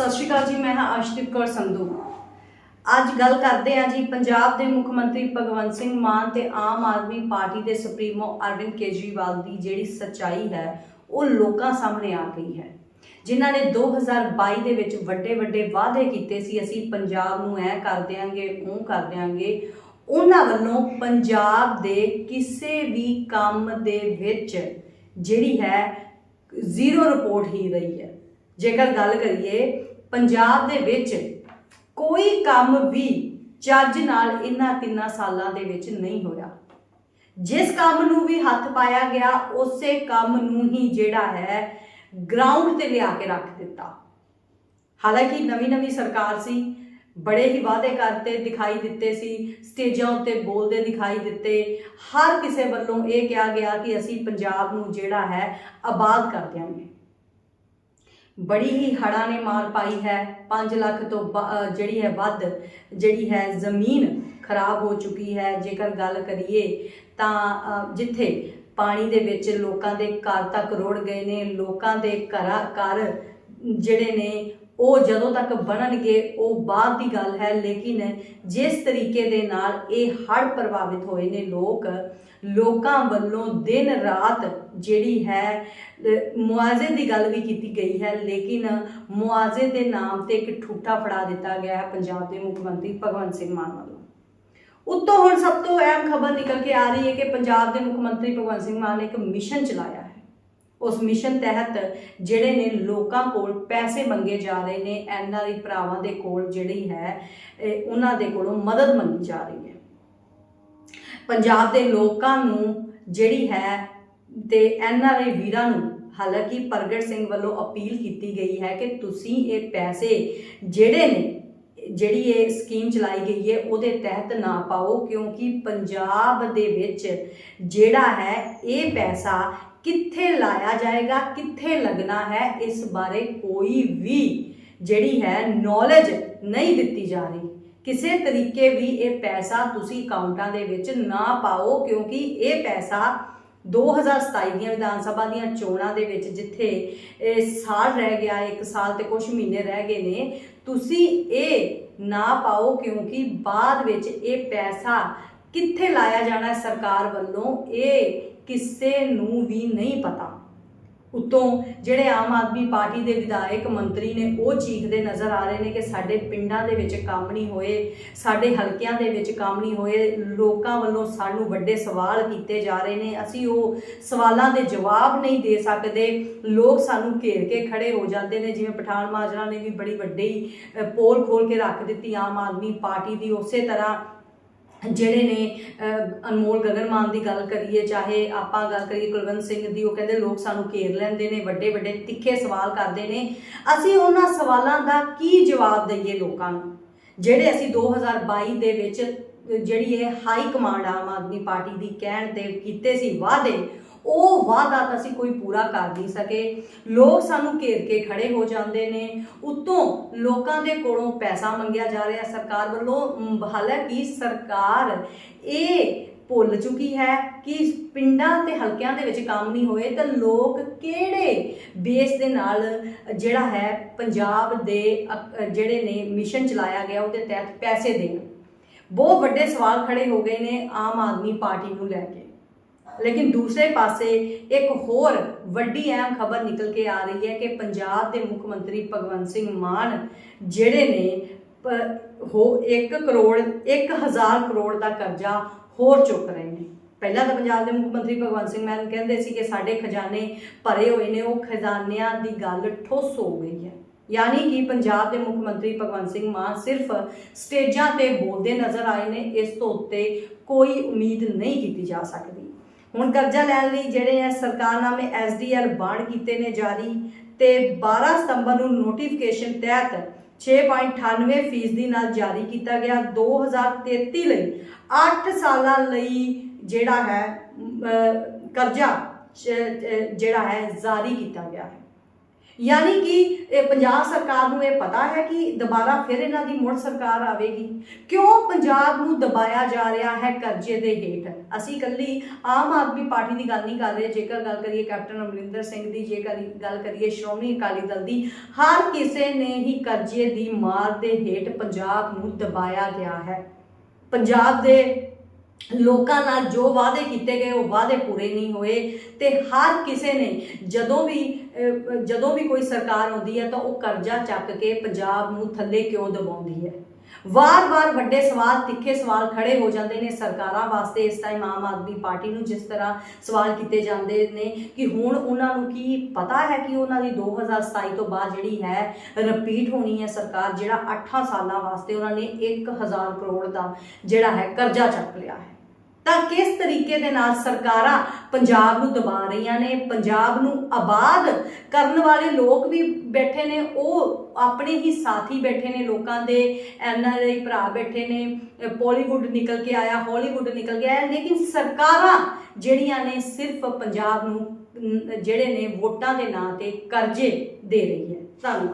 ਸਤਿ ਸ਼੍ਰੀ ਅਕਾਲ ਜੀ, ਮੈਂ ਹਾਂ ਅਰਸ਼ਦੀਪ ਕੌਰ ਸੰਧੂ। ਅੱਜ ਗੱਲ ਕਰਦੇ ਹਾਂ ਜੀ ਪੰਜਾਬ ਦੇ ਮੁੱਖ ਮੰਤਰੀ ਭਗਵੰਤ ਸਿੰਘ ਮਾਨ ਤੇ ਆਮ ਆਦਮੀ ਪਾਰਟੀ ਦੇ ਸੁਪਰੀਮੋ ਅਰਵਿੰਦ ਕੇਜਰੀਵਾਲ ਦੀ ਜਿਹੜੀ ਸੱਚਾਈ ਹੈ, ਉਹ ਲੋਕਾਂ ਸਾਹਮਣੇ ਆ ਗਈ ਹੈ। ਜਿਨ੍ਹਾਂ ਨੇ 2022 ਦੇ ਵਿੱਚ ਵੱਡੇ ਵੱਡੇ ਵਾਅਦੇ ਕੀਤੇ ਸੀ, ਅਸੀਂ ਪੰਜਾਬ ਨੂੰ ਐ ਕਰ ਦਿਆਂਗੇ ਉਹ ਕਰ ਦਿਆਂਗੇ। ਉਹਨਾਂ ਵੱਲੋਂ ਪੰਜਾਬ ਦੇ ਕਿਸੇ ਵੀ ਕੰਮ ਦੇ ਵਿੱਚ ਜਿਹੜੀ ਹੈ, ਜ਼ੀਰੋ ਰਿਪੋਰਟ ਹੀ ਰਹੀ ਹੈ। ਜੇਕਰ ਗੱਲ ਕਰੀਏ ਪੰਜਾਬ ਦੇ ਵਿੱਚ ਕੋਈ ਕੰਮ ਵੀ ਚੱਜ ਨਾਲ ਇਹਨਾਂ ਤਿੰਨਾਂ ਸਾਲਾਂ ਦੇ ਵਿੱਚ ਨਹੀਂ ਹੋਇਆ। ਜਿਸ ਕੰਮ ਨੂੰ ਵੀ ਹੱਥ ਪਾਇਆ ਗਿਆ, ਉਸੇ ਕੰਮ ਨੂੰ ਹੀ ਜਿਹੜਾ ਹੈ ਗਰਾਊਂਡ ਤੇ ਲਿਆ ਕੇ ਰੱਖ ਦਿੱਤਾ। ਹਾਲਾਂਕਿ ਨਵੀਂ ਨਵੀਂ ਸਰਕਾਰ ਸੀ, ਬੜੇ ਹੀ ਵਾਅਦੇ ਕਰਤੇ, ਦਿਖਾਈ ਦਿੱਤੇ ਸੀ, ਸਟੇਜਾਂ ਉੱਤੇ ਬੋਲਦੇ ਦਿਖਾਈ ਦਿੱਤੇ। ਹਰ ਕਿਸੇ ਵੱਲੋਂ ਇਹ ਕਿਹਾ ਗਿਆ ਕਿ ਅਸੀਂ ਪੰਜਾਬ ਨੂੰ ਜਿਹੜਾ ਹੈ ਆਬਾਦ ਕਰ ਦਿਆਂਗੇ। ਬੜੀ ਹੀ ਹੜ੍ਹਾਂ ਨੇ ਮਾਰ ਪਾਈ ਹੈ। 5 ਲੱਖ ਤੋਂ ਬ- ਜਿਹੜੀ ਹੈ ਵੱਧ ਜਿਹੜੀ ਹੈ ਜ਼ਮੀਨ ਖਰਾਬ ਹੋ ਚੁੱਕੀ ਹੈ। ਜੇਕਰ ਗੱਲ ਕਰੀਏ ਤਾਂ ਜਿੱਥੇ ਪਾਣੀ ਦੇ ਵਿੱਚ ਲੋਕਾਂ ਦੇ ਘਰ ਤੱਕ ਰੁੜ ਗਏ ਨੇ, ਲੋਕਾਂ ਦੇ ਘਰਾਂ ਘਰ ਜਿਹੜੇ ਨੇ ਉਹ ਜਦੋਂ ਤੱਕ ਬਣਨਗੇ, ਉਹ ਬਾਅਦ ਦੀ ਗੱਲ ਹੈ, ਲੇਕਿਨ ਜਿਸ ਤਰੀਕੇ ਦੇ ਨਾਲ ਇਹ ਹੜ੍ਹ ਪ੍ਰਭਾਵਿਤ ਹੋਏ ਨੇ ਲੋਕ, ਲੋਕਾਂ ਵੱਲੋਂ ਦਿਨ ਰਾਤ ਜਿਹੜੀ ਹੈ ਮੁਆਵਜ਼ੇ ਦੀ ਗੱਲ ਵੀ ਕੀਤੀ ਗਈ ਹੈ, ਲੇਕਿਨ ਮੁਆਵਜ਼ੇ ਦੇ ਨਾਮ ਤੇ ਇੱਕ ਠੂਠਾ ਫੜਾ ਦਿੱਤਾ ਗਿਆ ਹੈ ਪੰਜਾਬ ਦੇ ਮੁੱਖ ਮੰਤਰੀ ਭਗਵੰਤ ਸਿੰਘ ਮਾਨ ਵੱਲੋਂ। ਉੱਤੋਂ ਹੁਣ ਸਭ ਤੋਂ ਅਹਿਮ ਖਬਰ ਨਿਕਲ ਕੇ ਆ ਰਹੀ ਹੈ ਕਿ ਪੰਜਾਬ ਦੇ ਮੁੱਖ ਮੰਤਰੀ ਭਗਵੰਤ ਸਿੰਘ ਮਾਨ ਨੇ ਇੱਕ ਮਿਸ਼ਨ ਚਲਾਇਆ। ਉਸ ਮਿਸ਼ਨ ਤਹਿਤ ਜਿਹੜੇ ਨੇ ਲੋਕਾਂ ਕੋਲ ਪੈਸੇ ਮੰਗੇ ਜਾ ਰਹੇ ਨੇ ਐਨਆਰਆਈ ਭਰਾਵਾਂ ਦੇ ਕੋਲ ਜਿਹੜੀ ਹੈ ਉਹਨਾਂ ਦੇ ਕੋਲੋਂ ਮਦਦ ਮੰਗੀ ਜਾ ਰਹੀ ਹੈ। ਪੰਜਾਬ ਦੇ ਲੋਕਾਂ ਨੂੰ ਜਿਹੜੀ ਹੈ ਤੇ ਐਨਆਰਆਈ ਵੀਰਾਂ ਨੂੰ ਹਾਲਾਂਕਿ ਪ੍ਰਗਟ ਸਿੰਘ ਵੱਲੋਂ ਅਪੀਲ ਕੀਤੀ ਗਈ ਹੈ ਕਿ ਤੁਸੀਂ ਇਹ ਪੈਸੇ ਜਿਹੜੇ ਨੇ, ਜਿਹੜੀ ਇਹ ਸਕੀਮ ਚਲਾਈ ਗਈ ਹੈ, ਉਹਦੇ ਤਹਿਤ ਨਾ ਪਾਓ ਕਿਉਂਕਿ ਪੰਜਾਬ ਦੇ ਵਿੱਚ ਜਿਹੜਾ ਹੈ, ਇਹ ਪੈਸਾ ਕਿੱਥੇ ਲਾਇਆ ਜਾਏਗਾ, ਕਿੱਥੇ ਲੱਗਣਾ ਹੈ, ਇਸ ਬਾਰੇ ਕੋਈ ਵੀ ਜਿਹੜੀ ਹੈ ਨੌਲੇਜ ਨਹੀਂ ਦਿੱਤੀ ਜਾ ਰਹੀ। ਕਿਸੇ ਤਰੀਕੇ ਵੀ ਇਹ ਪੈਸਾ ਤੁਸੀਂ ਅਕਾਊਂਟਾਂ ਦੇ ਵਿੱਚ ਨਾ ਪਾਓ, ਕਿਉਂਕਿ ਇਹ ਪੈਸਾ 2027 ਦੀਆਂ ਵਿਧਾਨ ਸਭਾ ਦੀਆਂ ਚੋਣਾਂ ਦੇ ਵਿੱਚ ਜਿੱਥੇ ਇਹ ਸਾਲ ਰਹਿ ਗਿਆ, ਇੱਕ ਸਾਲ ਤੇ ਕੁਝ ਮਹੀਨੇ ਰਹਿ ਗਏ ਨੇ, ਤੁਸੀਂ ਇਹ ਨਾ ਪਾਓ ਕਿਉਂਕਿ ਬਾਅਦ ਵਿੱਚ ਇਹ ਪੈਸਾ ਕਿੱਥੇ ਲਾਇਆ ਜਾਣਾ ਹੈ ਸਰਕਾਰ ਵੱਲੋਂ? ਇਹ ਕਿਸੇ ਨੂੰ ਵੀ ਨਹੀਂ ਪਤਾ। ਉਤੋਂ ਜਿਹੜੇ ਆਮ ਆਦਮੀ ਪਾਰਟੀ ਦੇ ਵਿਧਾਇਕ ਮੰਤਰੀ ਨੇ, ਉਹ ਚੀਖਦੇ ਨਜ਼ਰ ਆ ਰਹੇ ਨੇ ਕਿ ਸਾਡੇ ਪਿੰਡਾਂ ਦੇ ਵਿੱਚ ਕੰਮ ਨਹੀਂ ਹੋਏ, ਸਾਡੇ ਹਲਕਿਆਂ ਦੇ ਵਿੱਚ ਕੰਮ ਨਹੀਂ ਹੋਏ। ਲੋਕਾਂ ਵੱਲੋਂ ਸਾਨੂੰ ਵੱਡੇ ਸਵਾਲ ਕੀਤੇ ਜਾ ਰਹੇ ਨੇ। ਅਸੀਂ ਉਹ ਸਵਾਲਾਂ ਦੇ ਜਵਾਬ ਨਹੀਂ ਦੇ ਸਕਦੇ। ਲੋਕ ਸਾਨੂੰ ਘੇਰ ਕੇ ਖੜੇ ਹੋ ਜਾਂਦੇ ਨੇ। ਜਿਵੇਂ ਪਠਾਨ ਮਾਜਰਾ ਨੇ ਵੀ ਬੜੀ ਵੱਡੀ ਪੋਲ ਖੋਲ ਕੇ ਰੱਖ ਦਿੱਤੀ ਆਮ ਆਦਮੀ ਪਾਰਟੀ ਦੀ। ਉਸੇ ਤਰ੍ਹਾਂ ਜਿਹੜੇ ਨੇ ਅਨਮੋਲ ਗਗਨ ਮਾਨ ਦੀ ਗੱਲ ਕਰੀਏ, ਚਾਹੇ ਆਪਾਂ ਗੱਲ ਕਰੀਏ ਕੁਲਵੰਤ ਸਿੰਘ ਦੀ, ਉਹ ਕਹਿੰਦੇ ਲੋਕ ਸਾਨੂੰ ਘੇਰ ਲੈਂਦੇ ਨੇ, ਵੱਡੇ ਵੱਡੇ ਤਿੱਖੇ ਸਵਾਲ ਕਰਦੇ ਨੇ। ਅਸੀਂ ਉਹਨਾਂ ਸਵਾਲਾਂ ਦਾ ਕੀ ਜਵਾਬ ਦਈਏ ਲੋਕਾਂ ਨੂੰ? ਜਿਹੜੇ ਅਸੀਂ 2022 ਦੇ ਵਿੱਚ ਜਿਹੜੀ ਇਹ high command Aam Aadmi party ਦੀ ਕਹਿਣ ਤੇ ਕੀਤੇ ਸੀ ਵਾਅਦੇ, ਉਹ ਵਾਅਦਾ ਤਾਂ ਅਸੀਂ ਕੋਈ ਪੂਰਾ ਕਰ ਨਹੀਂ ਸਕੇ। ਲੋਕ ਸਾਨੂੰ ਘੇਰ ਕੇ ਖੜੇ ਹੋ ਜਾਂਦੇ ਨੇ। ਉਤੋਂ ਲੋਕਾਂ ਦੇ ਕੋਲੋਂ ਪੈਸਾ ਮੰਗਿਆ ਜਾ ਰਿਹਾ ਸਰਕਾਰ ਵੱਲੋਂ। ਹਾਲਾਂਕਿ ਸਰਕਾਰ ਇਹ ਭੁੱਲ ਚੁੱਕੀ ਹੈ ਕਿ ਪਿੰਡਾਂ ਤੇ ਹਲਕਿਆਂ ਦੇ ਵਿੱਚ ਕੰਮ ਨਹੀਂ ਹੋਏ ਤਾਂ ਲੋਕ ਕਿਹੜੇ ਬੇਸ ਦੇ ਨਾਲ ਜਿਹੜਾ ਹੈ ਪੰਜਾਬ ਦੇ ਅ- ਜਿਹੜੇ ਨੇ ਮਿਸ਼ਨ ਚਲਾਇਆ ਗਿਆ, ਉਹਦੇ ਤਹਿਤ ਪੈਸੇ ਦੇਣ। ਬਹੁਤ ਵੱਡੇ ਸਵਾਲ ਖੜੇ ਹੋ ਗਏ ਨੇ ਆਮ ਆਦਮੀ ਪਾਰਟੀ ਨੂੰ ਲੈ ਕੇ। ਲੇਕਿਨ ਦੂਸਰੇ ਪਾਸੇ ਇੱਕ ਹੋਰ ਵੱਡੀ ਅਹਿਮ ਖਬਰ ਨਿਕਲ ਕੇ ਆ ਰਹੀ ਹੈ ਕਿ ਪੰਜਾਬ ਦੇ ਮੁੱਖ ਮੰਤਰੀ ਭਗਵੰਤ ਸਿੰਘ ਮਾਨ, ਜਿਹੜੇ ਨੇ ਪ- ਹੋ 1 ਕਰੋੜ 1000 ਕਰੋੜ ਦਾ ਕਰਜ਼ਾ ਹੋਰ ਚੁੱਕ ਰਹੇ ਨੇ। ਪਹਿਲਾਂ ਤਾਂ ਪੰਜਾਬ ਦੇ ਮੁੱਖ ਮੰਤਰੀ ਭਗਵੰਤ ਸਿੰਘ ਮਾਨ ਕਹਿੰਦੇ ਸੀ ਕਿ ਸਾਡੇ ਖਜ਼ਾਨੇ ਭਰੇ ਹੋਏ ਨੇ, ਉਹ ਖਜ਼ਾਨਿਆਂ ਦੀ ਗੱਲ ਠੋਸ ਹੋ ਗਈ ਹੈ। ਯਾਨੀ ਕਿ ਪੰਜਾਬ ਦੇ ਮੁੱਖ ਮੰਤਰੀ ਭਗਵੰਤ ਸਿੰਘ ਮਾਨ ਸਿਰਫ ਸਟੇਜਾਂ ਤੇ ਬੋਲਦੇ ਨਜ਼ਰ ਆਏ ਨੇ, ਇਸ ਤੋਂ ਉੱਤੇ ਕੋਈ ਉਮੀਦ ਨਹੀਂ ਕੀਤੀ ਜਾ ਸਕਦੀ। ਹੁਣ ਕਰਜ਼ਾ ਲੈਣ ਲਈ ਜਿਹੜੇ ਹੈ ਸਰਕਾਰਨਾਮੇ ਐਸਡੀਆਰ ਬਾਂਡ ਕੀਤੇ ਨੇ ਜਾਰੀ ਤੇ 12 ਸਤੰਬਰ ਨੂੰ ਨੋਟੀਫਿਕੇਸ਼ਨ ਤਹਿਤ 6.98 ਫੀਸਦੀ ਨਾਲ ਜਾਰੀ ਕੀਤਾ ਗਿਆ। 2033 ਲਈ 8 ਸਾਲਾਂ ਲਈ ਜਿਹੜਾ ਹੈ ਕਰਜ਼ਾ ਜਿਹੜਾ ਹੈ, ਜਾਰੀ ਕੀਤਾ ਗਿਆ ਹੈ। ਯਾਨੀ ਕਿ ਇਹ ਪੰਜਾਬ ਸਰਕਾਰ ਨੂੰ ਇਹ ਪਤਾ ਹੈ ਕਿ ਦੁਬਾਰਾ ਫਿਰ ਇਹਨਾਂ ਦੀ ਮੁੜ ਸਰਕਾਰ ਆਵੇਗੀ। ਕਿਉਂ ਪੰਜਾਬ ਨੂੰ ਦਬਾਇਆ ਜਾ ਰਿਹਾ ਹੈ ਕਰਜ਼ੇ ਦੇ ਹੇਠ? ਅਸੀਂ ਇਕੱਲੀ ਆਮ ਆਦਮੀ ਪਾਰਟੀ ਦੀ ਗੱਲ ਨਹੀਂ ਕਰ ਰਹੇ। ਜੇਕਰ ਗੱਲ ਕਰੀਏ ਕੈਪਟਨ ਅਮਰਿੰਦਰ ਸਿੰਘ ਦੀ, ਜੇਕਰ ਗੱਲ ਕਰੀਏ ਸ਼੍ਰੋਮਣੀ ਅਕਾਲੀ ਦਲ ਦੀ, ਹਰ ਕਿਸੇ ਨੇ ਹੀ ਕਰਜ਼ੇ ਦੀ ਮਾਰ ਦੇ ਹੇਠ ਪੰਜਾਬ ਨੂੰ ਦਬਾਇਆ ਗਿਆ ਹੈ। ਪੰਜਾਬ ਦੇ ਲੋਕਾਂ ਨਾਲ ਜੋ ਵਾਅਦੇ ਕੀਤੇ ਗਏ, ਉਹ ਵਾਅਦੇ ਪੂਰੇ ਨਹੀਂ ਹੋਏ ਤੇ ਹਰ ਕਿਸੇ ਨੇ ਜਦੋਂ ਵੀ ਜਦੋਂ ਵੀ ਕੋਈ ਸਰਕਾਰ ਆਉਂਦੀ ਹੈ ਤਾਂ ਉਹ ਕਰਜ਼ਾ ਚੱਕ ਕੇ ਪੰਜਾਬ ਨੂੰ ਥੱਲੇ ਕਿਉਂ ਦਬਾਉਂਦੀ ਹੈ? ਵਾਰ-ਵਾਰ ਵੱਡੇ ਸਵਾਲ, ਤਿੱਖੇ ਸਵਾਲ ਖੜੇ ਹੋ ਜਾਂਦੇ ਨੇ ਸਰਕਾਰਾਂ ਵਾਸਤੇ ਇਸ ਟਾਈਮ ਆਮ ਆਦਮੀ ਪਾਰਟੀ ਨੂੰ ਜਿਸ ਤਰ੍ਹਾਂ ਸਵਾਲ ਕੀਤੇ ਜਾਂਦੇ ਨੇ ਕਿ ਹੁਣ ਉਹਨਾਂ ਨੂੰ ਕੀ ਪਤਾ ਹੈ ਕਿ ਉਹਨਾਂ ਦੀ 2027 ਤੋਂ ਬਾਅਦ ਜਿਹੜੀ ਹੈ ਰਿਪੀਟ ਹੋਣੀ ਹੈ ਸਰਕਾਰ, ਜਿਹੜਾ 8 ਸਾਲਾਂ ਵਾਸਤੇ ਉਹਨਾਂ ਨੇ 1000 ਕਰੋੜ ਦਾ ਜਿਹੜਾ ਹੈ ਕਰਜ਼ਾ ਚੱਕ ਲਿਆ ਹੈ। ਤਾਂ ਕਿਸ ਤਰੀਕੇ ਦੇ ਨਾਲ ਸਰਕਾਰਾਂ ਪੰਜਾਬ ਨੂੰ ਦਬਾ ਰਹੀਆਂ ਨੇ, ਪੰਜਾਬ ਨੂੰ ਆਬਾਦ ਕਰਨ ਵਾਲੇ ਲੋਕ ਵੀ ਬੈਠੇ ਨੇ, ਉਹ ਆਪਣੇ ਹੀ ਸਾਥੀ ਬੈਠੇ ਨੇ ਲੋਕਾਂ ਦੇ ਐਨਆਰਆਈ ਭਰਾ ਬੈਠੇ ਨੇ ਅਹ ਨਿਕਲ ਕੇ ਆਇਆ, ਹਾਲੀਵੁੱਡ ਨਿਕਲ ਕੇ ਆਇਆ, ਲੇਕਿਨ ਸਰਕਾਰਾਂ ਜਿਹੜੀਆਂ ਨੇ ਸਿਰਫ ਪੰਜਾਬ ਨੂੰ, ਜਿਹੜੇ ਨੇ ਵੋਟਾਂ ਦੇ ਨਾਂ ਤੇ ਕਰਜ਼ੇ ਦੇ ਰਹੀ ਹੈ ਧੰਨਵਾਦ।